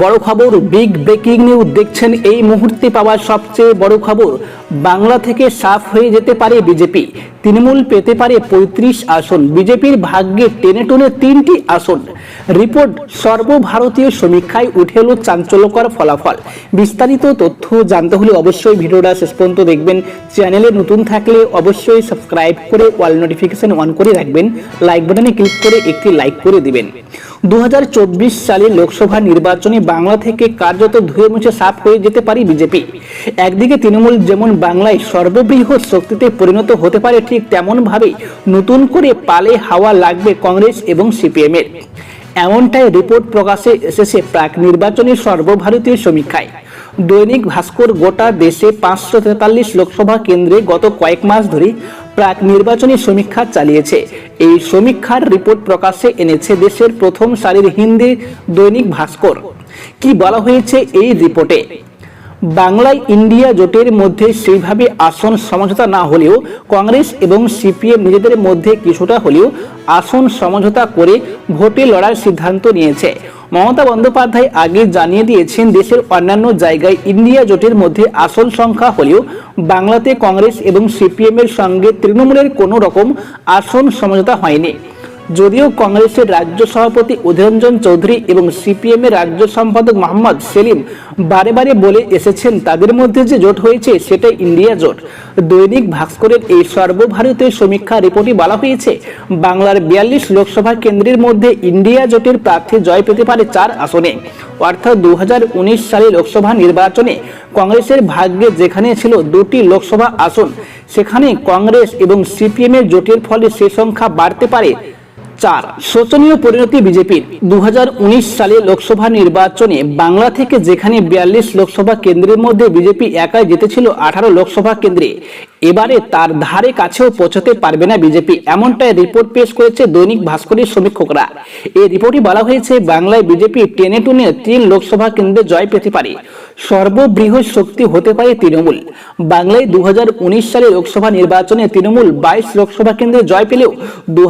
বড় খবর big breaking news দেখছেন এই মুহূর্তে পাওয়া সবচেয়ে বড় খবর। বাংলা থেকে সাফ হয়ে যেতে পারে বিজেপি তৃণমূল পেতে পারে পঁয়ত্রিশ আসন। বিজেপির ভাগ্যে টেনে টুনে তিনটি আসন। রিপোর্ট সর্বভারতীয় সমীক্ষায় উঠে এলো চাঞ্চল্যকর ফলাফল। বিস্তারিত তথ্য জানতে হলে অবশ্যই ভিডিওটা শেষ পর্যন্ত দেখবেন। চ্যানেলে নতুন থাকলে অবশ্যই সাবস্ক্রাইব করে অল নোটিফিকেশন অন করে রাখবেন। লাইক বাটনে ক্লিক করে একটি লাইক করে দিবেন। দু সালে লোকসভা নির্বাচনে বাংলা থেকে কার্যত ধুয়ে মুছে সাফ হয়ে যেতে পারে বিজেপি। একদিকে তৃণমূল যেমন বাংলায় সর্ববৃহৎ শক্তিতে পরিণত হতে পারে ঠিক তেমন ভাবে নতুন করে পালে হাওয়া লাগবে কংগ্রেস এবং সিপিএম এর এমনটাই রিপোর্ট প্রকাশে এসেছে প্রাক নির্বাচনী সর্বভারতীয় সমীক্ষায়। দৈনিক ভাস্কর গোটা দেশে পাঁচশো তেতাল্লিশ লোকসভা কেন্দ্রে গত কয়েক মাস ধরে প্রাক নির্বাচনী সমীক্ষা চালিয়েছে। এই সমীক্ষার রিপোর্ট প্রকাশে এনেছে দেশের প্রথম সারির হিন্দি দৈনিক ভাস্কর। কি বলা হয়েছে এই রিপোর্টে? বাংলায় ইন্ডিয়া জোটের মধ্যে সেইভাবে আসন সমঝোতা না হলেও কংগ্রেস এবং সিপিএম নিজেদের মধ্যে কিছুটা হলেও আসন সমঝোতা করে ভোটে লড়ার সিদ্ধান্ত নিয়েছে। মমতা বন্দ্যোপাধ্যায় আগে জানিয়ে দিয়েছেন, দেশের অন্যান্য জায়গায় ইন্ডিয়া জোটের মধ্যে আসন সংখ্যা হলেও বাংলাতে কংগ্রেস এবং সিপিএমের সঙ্গে তৃণমূলের কোনো রকম আসন সমঝোতা হয়নি। যদিও কংগ্রেসের রাজ্য সভাপতি অধীররঞ্জন চৌধুরী এবং সিপিএম এর রাজ্য সম্পাদক মোহাম্মদ সেলিম বারে বারে বলে এসেছেন, তাদের মধ্যে যে জোট হয়েছে সেটা ইন্ডিয়া জোট। দৈনিক ভাস্করের এই সর্বভারতীয় সমীক্ষা রিপোর্টে বলা হয়েছে, বাংলার বিয়াল্লিশ লোকসভা কেন্দ্রের মধ্যে ইন্ডিয়া জোটের প্রার্থী জয় পেতে পারে চার আসনে। অর্থাৎ দু হাজার উনিশ সালে লোকসভা নির্বাচনে কংগ্রেসের ভাগ্যে যেখানে ছিল দুটি লোকসভা আসন, সেখানে কংগ্রেস এবং সিপিএম এর জোটের ফলে সে সংখ্যা বাড়তে পারে চার। শোচনীয় পরিণতি বিজেপির। দু সালে লোকসভা নির্বাচনে বাংলা থেকে যেখানে বিয়াল্লিশ লোকসভা কেন্দ্রের মধ্যে বিজেপি একাই জিতেছিল আঠারো লোকসভা কেন্দ্রে, এবারে তার ধারে কাছেও পৌঁছতে পারবে না বিজেপি, এমনটাই রিপোর্ট পেশ করেছে দৈনিক ভাস্করের সমীক্ষকরা। এই রিপোর্টে বলা হয়েছে, বাংলায় বিজেপি টেনে টুনে তিন লোকসভা কেন্দ্রে জয় পেতে পারে। সর্ববৃহৎ শক্তি হতে পারে তৃণমূল। বাংলায় দু সালে লোকসভা নির্বাচনে তৃণমূল বাইশ লোকসভা কেন্দ্রে জয় পেলেও দু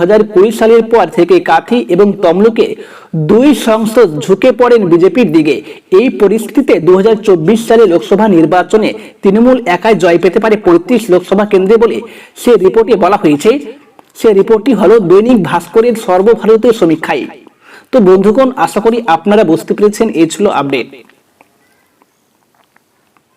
সালের পর থেকে কাথি এবং তমলুকে দুই সংসদ ঝুঁকে পড়েন বিজেপির দিকে। এই পরিস্থিতিতে দু সালে লোকসভা নির্বাচনে তৃণমূল একাই জয় পেতে পারে পঁয়ত্রিশ লোকসভা কেন্দ্রে বলে সে রিপোর্টে বলা হয়েছে। সে রিপোর্টটি হলো দৈনিক ভাস্করের সর্বভারতীয় সমীক্ষায়। তো বন্ধুগণ, আশা করি আপনারা বুঝতে পেরেছেন, এই ছিল আপডেট।